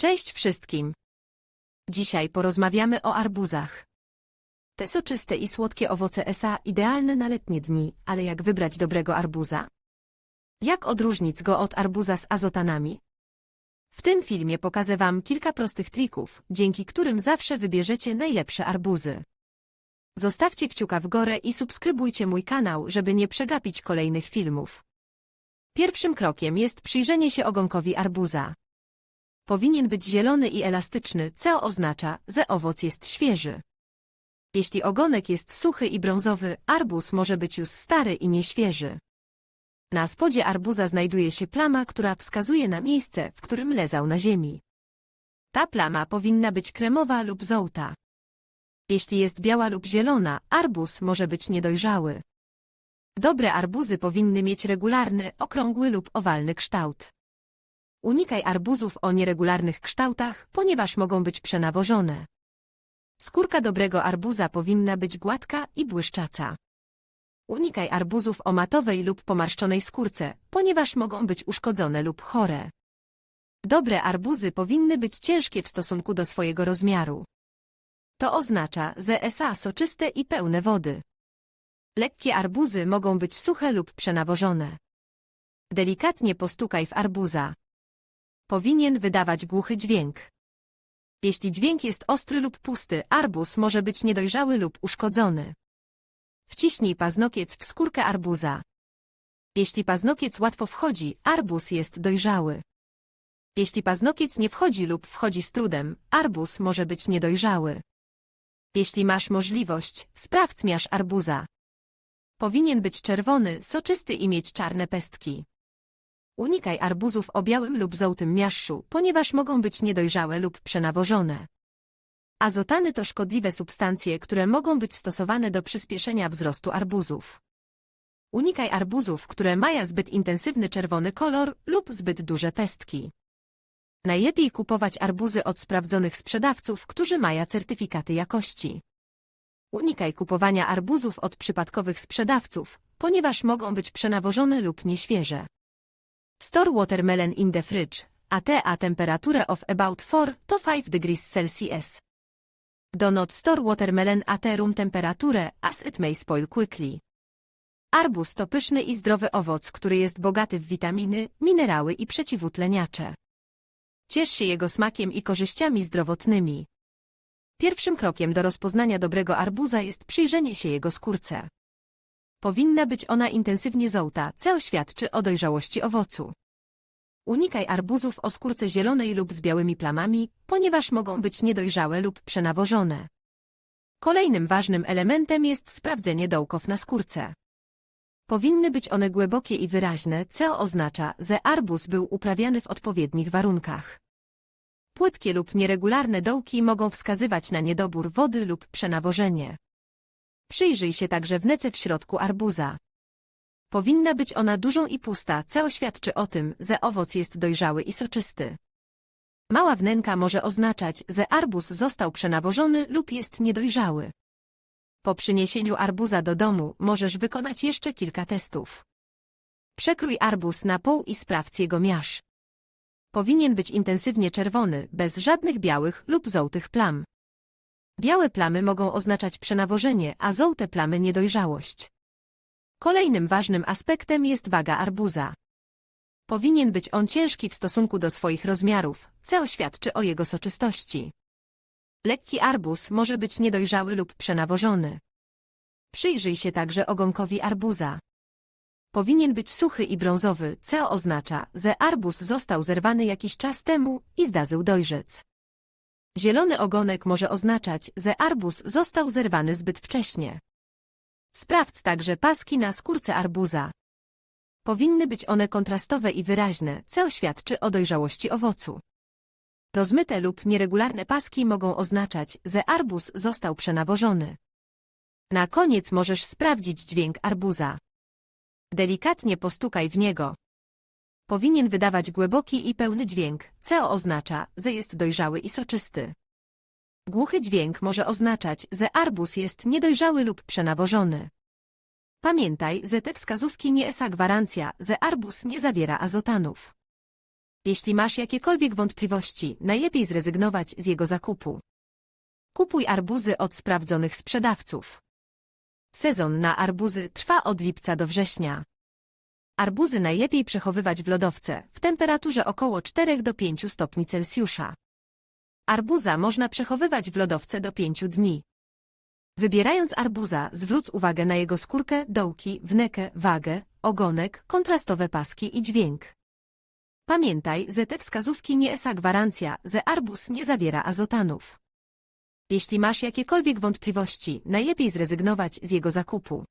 Cześć wszystkim! Dzisiaj porozmawiamy o arbuzach. Te soczyste i słodkie owoce SA idealne na letnie dni, ale jak wybrać dobrego arbuza? Jak odróżnić go od arbuza z azotanami? W tym filmie pokażę Wam kilka prostych trików, dzięki którym zawsze wybierzecie najlepsze arbuzy. Zostawcie kciuka w górę i subskrybujcie mój kanał, żeby nie przegapić kolejnych filmów. Pierwszym krokiem jest przyjrzenie się ogonkowi arbuza. Powinien być zielony i elastyczny, co oznacza, że owoc jest świeży. Jeśli ogonek jest suchy i brązowy, arbuz może być już stary i nieświeży. Na spodzie arbuza znajduje się plama, która wskazuje na miejsce, w którym lezał na ziemi. Ta plama powinna być kremowa lub żółta. Jeśli jest biała lub zielona, arbuz może być niedojrzały. Dobre arbuzy powinny mieć regularny, okrągły lub owalny kształt. Unikaj arbuzów o nieregularnych kształtach, ponieważ mogą być przenawożone. Skórka dobrego arbuza powinna być gładka i błyszczaca. Unikaj arbuzów o matowej lub pomarszczonej skórce, ponieważ mogą być uszkodzone lub chore. Dobre arbuzy powinny być ciężkie w stosunku do swojego rozmiaru. To oznacza, że SA soczyste i pełne wody. Lekkie arbuzy mogą być suche lub przenawożone. Delikatnie postukaj w arbuza. Powinien wydawać głuchy dźwięk. Jeśli dźwięk jest ostry lub pusty, arbuz może być niedojrzały lub uszkodzony. Wciśnij paznokiec w skórkę arbuza. Jeśli paznokiec łatwo wchodzi, arbuz jest dojrzały. Jeśli paznokiec nie wchodzi lub wchodzi z trudem, arbuz może być niedojrzały. Jeśli masz możliwość, sprawdź miarz arbuza. Powinien być czerwony, soczysty i mieć czarne pestki. Unikaj arbuzów o białym lub żółtym miaszczu, ponieważ mogą być niedojrzałe lub przenawożone. Azotany to szkodliwe substancje, które mogą być stosowane do przyspieszenia wzrostu arbuzów. Unikaj arbuzów, które mają zbyt intensywny czerwony kolor lub zbyt duże pestki. Najlepiej kupować arbuzy od sprawdzonych sprzedawców, którzy mają certyfikaty jakości. Unikaj kupowania arbuzów od przypadkowych sprzedawców, ponieważ mogą być przenawożone lub nieświeże. Store watermelon in the fridge, at a temperature of about 4 to 5 degrees Celsius. Do not store watermelon at room temperature, as it may spoil quickly. Arbuz to pyszny i zdrowy owoc, który jest bogaty w witaminy, minerały i przeciwutleniacze. Ciesz się jego smakiem i korzyściami zdrowotnymi. Pierwszym krokiem do rozpoznania dobrego arbuza jest przyjrzenie się jego skórce. Powinna być ona intensywnie żółta, co świadczy o dojrzałości owocu. Unikaj arbuzów o skórce zielonej lub z białymi plamami, ponieważ mogą być niedojrzałe lub przenawożone. Kolejnym ważnym elementem jest sprawdzenie dołków na skórce. Powinny być one głębokie i wyraźne, co oznacza, że arbuz był uprawiany w odpowiednich warunkach. Płytkie lub nieregularne dołki mogą wskazywać na niedobór wody lub przenawożenie. Przyjrzyj się także wnece w środku arbuza. Powinna być ona dużą i pusta, co świadczy o tym, że owoc jest dojrzały i soczysty. Mała wnęka może oznaczać, że arbuz został przenawożony lub jest niedojrzały. Po przyniesieniu arbuza do domu możesz wykonać jeszcze kilka testów. Przekrój arbuz na pół i sprawdź jego miarz. Powinien być intensywnie czerwony, bez żadnych białych lub żółtych plam. Białe plamy mogą oznaczać przenawożenie, a żółte plamy niedojrzałość. Kolejnym ważnym aspektem jest waga arbuza. Powinien być on ciężki w stosunku do swoich rozmiarów, co świadczy o jego soczystości. Lekki arbuz może być niedojrzały lub przenawożony. Przyjrzyj się także ogonkowi arbuza. Powinien być suchy i brązowy, co oznacza, że arbuz został zerwany jakiś czas temu i zdarzył dojrzec. Zielony ogonek może oznaczać, że arbuz został zerwany zbyt wcześnie. Sprawdź także paski na skórce arbuza. Powinny być one kontrastowe i wyraźne, co świadczy o dojrzałości owocu. Rozmyte lub nieregularne paski mogą oznaczać, że arbuz został przenawożony. Na koniec możesz sprawdzić dźwięk arbuza. Delikatnie postukaj w niego. Powinien wydawać głęboki i pełny dźwięk, co oznacza, że jest dojrzały i soczysty. Głuchy dźwięk może oznaczać, że arbuz jest niedojrzały lub przenawożony. Pamiętaj, że te wskazówki nie jest gwarancja, że arbuz nie zawiera azotanów. Jeśli masz jakiekolwiek wątpliwości, najlepiej zrezygnować z jego zakupu. Kupuj arbuzy od sprawdzonych sprzedawców. Sezon na arbuzy trwa od lipca do września. Arbuzy najlepiej przechowywać w lodowce w temperaturze około 4 do 5 stopni Celsjusza. Arbuza można przechowywać w lodowce do 5 dni. Wybierając arbuza, zwróć uwagę na jego skórkę, dołki, wnekę, wagę, ogonek, kontrastowe paski i dźwięk. Pamiętaj, że te wskazówki nie esa gwarancja, że arbuz nie zawiera azotanów. Jeśli masz jakiekolwiek wątpliwości, najlepiej zrezygnować z jego zakupu.